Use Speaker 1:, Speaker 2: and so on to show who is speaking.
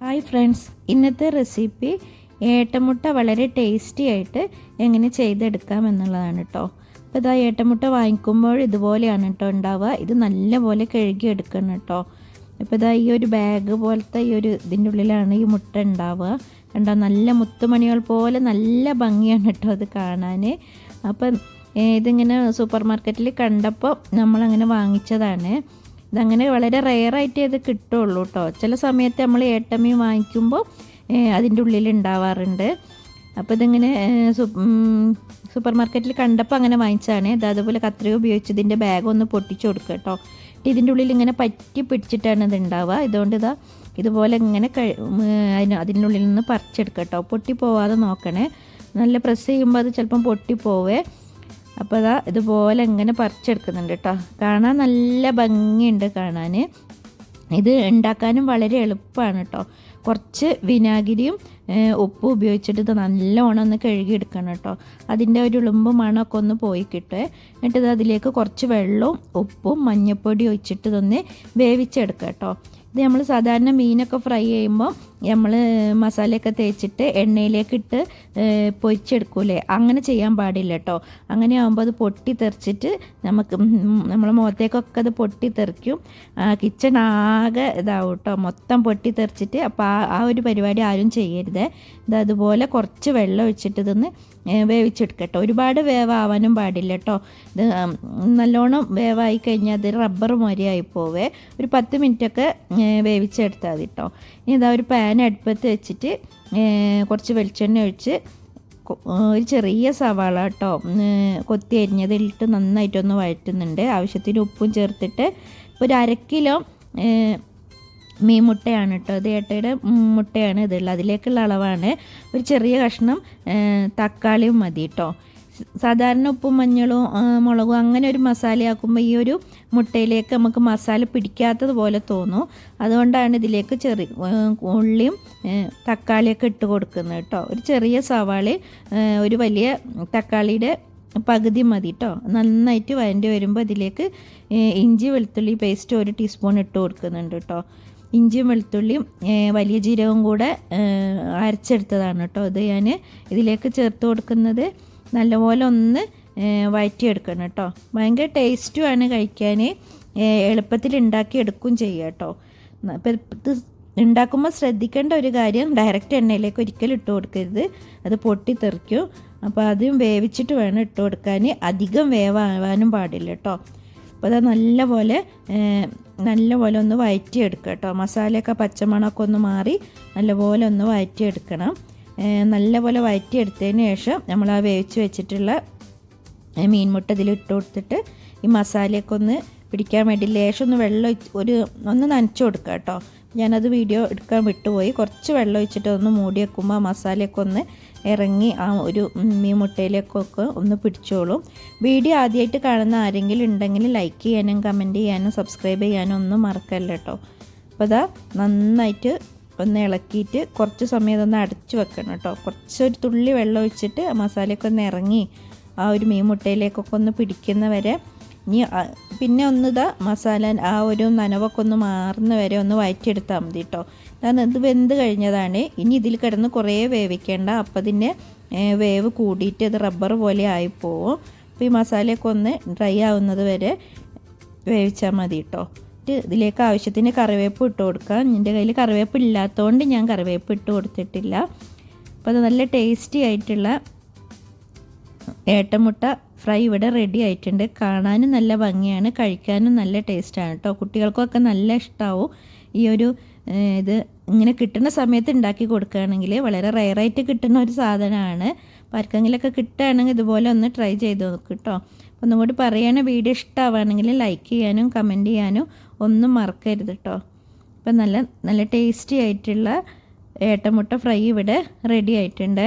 Speaker 1: Hi friends. ഇന്നത്തെ recipe ഏട്ടമുട്ട വളരെ ടേസ്റ്റി ആയിട്ട് എങ്ങനെ ചെയ്തെടുക്കാം എന്നുള്ളതാണ് കേട്ടോ അപ്പോൾ ഇതാ ഏട്ടമുട്ട വാങ്ങിക്കുമ്പോൾ ഇതുപോലെയാണ് കേട്ടോ ഉണ്ടാവുക. ഇത് നല്ലപോലെ കഴുകി എടുക്കണം കേട്ടോ ഇപ്പോൾ ഇതാ ഈ ഒരു ബാഗ് പോലത്തെ ഈ ഒരു ഇതിന്റെ ഉള്ളിലാണ് ഈ മുട്ട ഉണ്ടാവുക. കണ്ടോ നല്ല മുത്തുമണികൾ പോലെ നല്ല ഭംഗിയാണ് കേട്ടോ അത് കാണാൻ അപ്പം ഇതിങ്ങനെ സൂപ്പർ മാർക്കറ്റിൽ കണ്ടപ്പോൾ നമ്മളങ്ങനെ വാങ്ങിച്ചതാണ്. ഇതങ്ങനെ വളരെ റെയറായിട്ട് ഇത് കിട്ടുള്ളൂ കേട്ടോ ചില സമയത്ത് നമ്മൾ ഏട്ടമ്മി വാങ്ങിക്കുമ്പോൾ അതിന്റെ ഉള്ളിൽ ഉണ്ടാവാറുണ്ട്. അപ്പോൾ ഇതിങ്ങനെ സൂപ്പർ മാർക്കറ്റിൽ കണ്ടപ്പോൾ അങ്ങനെ വാങ്ങിച്ചാണ് ഇത് അതുപോലെ കത്രിക ഉപയോഗിച്ച് ഇതിന്റെ ബാഗ് ഒന്ന് പൊട്ടിച്ചു കൊടുക്കുക കേട്ടോ ഇതിന്റെ ഉള്ളിൽ ഇങ്ങനെ പറ്റി പിടിച്ചിട്ടാണ് ഇത് ഉണ്ടാവുക. ഇതുകൊണ്ട് ഇതാ ഇതുപോലെ ഇങ്ങനെ അതിന് അതിന്റെ ഉള്ളിൽ നിന്ന് പറിച്ചെടുക്കുക കേട്ടോ പൊട്ടി പോവാതെ നോക്കണേ. നല്ല പ്രസ് ചെയ്യുമ്പോൾ അത് ചിലപ്പം പൊട്ടി പോവേ അപ്പോൾ അതാ ഇതുപോലെ ഇങ്ങനെ പറിച്ചെടുക്കുന്നുണ്ട് കേട്ടോ കാണാൻ നല്ല ഭംഗിയുണ്ട് കാണാൻ ഇത് ഉണ്ടാക്കാനും വളരെ എളുപ്പമാണ് കേട്ടോ കുറച്ച് വിനാഗിരിയും ഉപ്പും ഉപയോഗിച്ചിട്ട് ഇത് നല്ലോണം ഒന്ന് കഴുകിയെടുക്കണം കേട്ടോ അതിന്റെ ഒരു ഉളുമ്പ് മണമൊക്കെ ഒന്ന് പോയി കിട്ടുക എന്നിട്ട് ഇത് അതിലേക്ക് കുറച്ച് വെള്ളവും ഉപ്പും മഞ്ഞൾപ്പൊടി ഒഴിച്ചിട്ട് ഇതൊന്ന് വേവിച്ചെടുക്കുക കേട്ടോ ഇത് നമ്മൾ സാധാരണ മീനൊക്കെ ഫ്രൈ ചെയ്യുമ്പോൾ നമ്മൾ മസാലയൊക്കെ തേച്ചിട്ട് എണ്ണയിലേക്ക് ഇട്ട് പൊരിച്ചെടുക്കൂലേ? അങ്ങനെ ചെയ്യാൻ പാടില്ല കേട്ടോ അങ്ങനെ ആകുമ്പോൾ അത് പൊട്ടി തെറിച്ചിട്ട് നമുക്ക് നമ്മളെ മുഖത്തേക്കൊക്കെ അത് പൊട്ടി തെറിക്കും കിച്ചൺ ആകെ ഇതാവും കേട്ടോ മൊത്തം പൊട്ടി തെറിച്ചിട്ട് അപ്പോൾ ആ ആ ഒരു പരിപാടി ആരും ചെയ്യരുത്. ഇത് അതുപോലെ കുറച്ച് വെള്ളം ഒഴിച്ചിട്ട് ഇതൊന്ന് വേവിച്ചെടുക്കട്ടോ. ഒരുപാട് വേവാവാനും പാടില്ല കേട്ടോ ഇത് നല്ലോണം വേവായി കഴിഞ്ഞാൽ അത് റബ്ബർ മൊരയായി പോവേ. ഒരു പത്ത് മിനിറ്റൊക്കെ വേവിച്ചെടുത്താൽ മതി കേട്ടോ ഇനി ഇതാ ഒരു പാൻ അടുപ്പത്ത് വെച്ചിട്ട് കുറച്ച് വെളിച്ചെണ്ണ ഒഴിച്ച് ഒരു ചെറിയ സവാള കേട്ടോ കൊത്തി അരിഞ്ഞത് ഇട്ട് നന്നായിട്ടൊന്ന് വഴറ്റുന്നുണ്ട്. ആവശ്യത്തിന് ഉപ്പും ചേർത്തിട്ട് ഒരു അര കിലോ ഏഹ്, മീൻ മുട്ടയാണ് കേട്ടോ. ഇത് ഏട്ടയുടെ മുട്ടയാണ് ഇതുള്ളത് അതിലേക്കുള്ള അളവാണ്. ഒരു ചെറിയ കഷ്ണം തക്കാളിയും മതി കേട്ടോ. സാധാരണ ഉപ്പും മഞ്ഞളും മുളകും അങ്ങനെ ഒരു മസാലയാക്കുമ്പോൾ ഈ ഒരു മുട്ടയിലേക്ക് നമുക്ക് മസാല പിടിക്കാത്തത് പോലെ തോന്നും. അതുകൊണ്ടാണ് ഇതിലേക്ക് ചെറിയ ഉള്ളിയും തക്കാളിയൊക്കെ ഇട്ട് കൊടുക്കുന്നത് കേട്ടോ. ഒരു ചെറിയ സവാളി ഒരു വലിയ തക്കാളിയുടെ പകുതി മതി കേട്ടോ. നന്നായിട്ട് വരണ്ടി വരുമ്പോൾ ഇതിലേക്ക് ഇഞ്ചി വെളുത്തുള്ളി പേസ്റ്റ് ഒരു ടീസ്പൂൺ ഇട്ട് കൊടുക്കുന്നുണ്ട് കേട്ടോ. ഇഞ്ചിയും വെളുത്തുള്ളിയും വലിയ ജീരകവും കൂടെ അരച്ചെടുത്തതാണ് കേട്ടോ. അത് ഞാൻ ഇതിലേക്ക് ചേർത്ത് കൊടുക്കുന്നത് നല്ലപോലെ ഒന്ന് വഴറ്റിയെടുക്കണം കേട്ടോ. ഭയങ്കര ടേസ്റ്റുമാണ് കഴിക്കാൻ എളുപ്പത്തിൽ ഉണ്ടാക്കി എടുക്കും ചെയ്യുക കേട്ടോ. ഇത് ഉണ്ടാക്കുമ്പോൾ ശ്രദ്ധിക്കേണ്ട ഒരു കാര്യം ഡയറക്റ്റ് എണ്ണയിലേക്ക് ഒരിക്കലും ഇട്ട് കൊടുക്കരുത്. അത് പൊട്ടി പൊട്ടിത്തെറിക്കും. അപ്പോൾ അതും വേവിച്ചിട്ട് വേണം ഇട്ട് കൊടുക്കാൻ അധികം വേവാവാനും പാടില്ല കേട്ടോ. അപ്പോൾ അത് നല്ലപോലെ നല്ലപോലെ ഒന്ന് വഴറ്റിയെടുക്കുക കേട്ടോ. മസാലയൊക്കെ പച്ചമണമൊക്കെ ഒന്ന് മാറി നല്ലപോലെ ഒന്ന് വഴറ്റിയെടുക്കണം നല്ലപോലെ വഴറ്റിയെടുത്തതിന് ശേഷം നമ്മൾ ആ വേവിച്ച് വെച്ചിട്ടുള്ള മീൻമുട്ട ഇതിൽ ഇട്ട് കൊടുത്തിട്ട് ഈ മസാലയൊക്കെ ഒന്ന് പിടിക്കാൻ വേണ്ടി ലേശം ഒന്ന് വെള്ളം ഒരു ഒന്ന് നനച്ച് കൊടുക്കുക കേട്ടോ. ഞാനത് വീഡിയോ എടുക്കാൻ വിട്ടുപോയി. കുറച്ച് വെള്ളം ഒഴിച്ചിട്ട് ഒന്ന് മൂടി വെക്കുമ്പോൾ മസാലയൊക്കെ ഒന്ന് ഇറങ്ങി ആ ഒരു മീൻ മുട്ടയിലേക്കൊക്കെ ഒന്ന് പിടിച്ചോളും. വീഡിയോ ആദ്യമായിട്ട് കാണുന്ന ആരെങ്കിലും ഉണ്ടെങ്കിൽ ലൈക്ക് ചെയ്യാനും കമന്റ് ചെയ്യാനും സബ്സ്ക്രൈബ് ചെയ്യാനും ഒന്നും മറക്കല്ല കേട്ടോ അപ്പോൾ അതാ നന്നായിട്ട് ഒന്ന് ഇളക്കിയിട്ട് കുറച്ച് സമയം ഇതൊന്ന് അടച്ചു വെക്കണം കേട്ടോ കുറച്ചൊരു തുള്ളി വെള്ളം ഒഴിച്ചിട്ട് മസാലയൊക്കെ ഒന്ന് ഇറങ്ങി ആ ഒരു മീൻ മുട്ടയിലേക്കൊക്കെ ഒന്ന് പിടിക്കുന്ന വരെ ഇനി പിന്നെ ഒന്ന് ഇതാ മസാല ആ ഒരു നനവൊക്കെ ഒന്ന് മാറുന്ന വരെ ഒന്ന് വയറ്റിയെടുത്താൽ മതി കേട്ടോ കാരണം ഇത് വെന്ത് കഴിഞ്ഞതാണ്. ഇനി ഇതിൽ കിടന്ന് കുറേ വേവിക്കേണ്ട. അപ്പം അതിന്റെ ഏഹ്, വേവ് കൂടിയിട്ട് ഇത് റബ്ബർ പോലെ ആയിപ്പോവും. അപ്പോൾ ഈ മസാലയൊക്കെ ഒന്ന് ഡ്രൈ ആവുന്നത് വരെ വേവിച്ചാൽ മതി കേട്ടോ ഇതിലേക്ക് ആവശ്യത്തിന് കറിവേപ്പ് ഇട്ട് കൊടുക്കാം. എന്റെ കയ്യിൽ കറിവേപ്പ് ഇല്ലാത്തതുകൊണ്ട് ഞാൻ കറിവേപ്പ് ഇട്ട് കൊടുത്തിട്ടില്ല. അപ്പോൾ അത് നല്ല ടേസ്റ്റി ആയിട്ടുള്ള ഏട്ടമുട്ട ഫ്രൈ ഇവിടെ റെഡി ആയിട്ടുണ്ട്. കാണാനും നല്ല ഭംഗിയാണ്. കഴിക്കാനും നല്ല ടേസ്റ്റാണ് കേട്ടോ കുട്ടികൾക്കൊക്കെ നല്ല ഇഷ്ടമാവും ഈ ഒരു ഇത് ഇങ്ങനെ കിട്ടുന്ന സമയത്ത് ഉണ്ടാക്കി കൊടുക്കുകയാണെങ്കിൽ വളരെ റയറായിട്ട് കിട്ടുന്ന ഒരു സാധനമാണ്. അപ്പോൾ ആർക്കെങ്കിലുമൊക്കെ കിട്ടുകയാണെങ്കിൽ ഇതുപോലെ ഒന്ന് ട്രൈ ചെയ്ത് നോക്ക് കേട്ടോ അപ്പോൾ ഒന്നും കൂടി പറയുകയാണ് വീഡിയോ ഇഷ്ടമാവുകയാണെങ്കിൽ ലൈക്ക് ചെയ്യാനും കമന്റ് ചെയ്യാനും ഒന്നും മറക്കരുത് കേട്ടോ അപ്പം നല്ല നല്ല ടേസ്റ്റി ആയിട്ടുള്ള ഏട്ടമുട്ട ഫ്രൈ ഇവിടെ റെഡി ആയിട്ടുണ്ട്.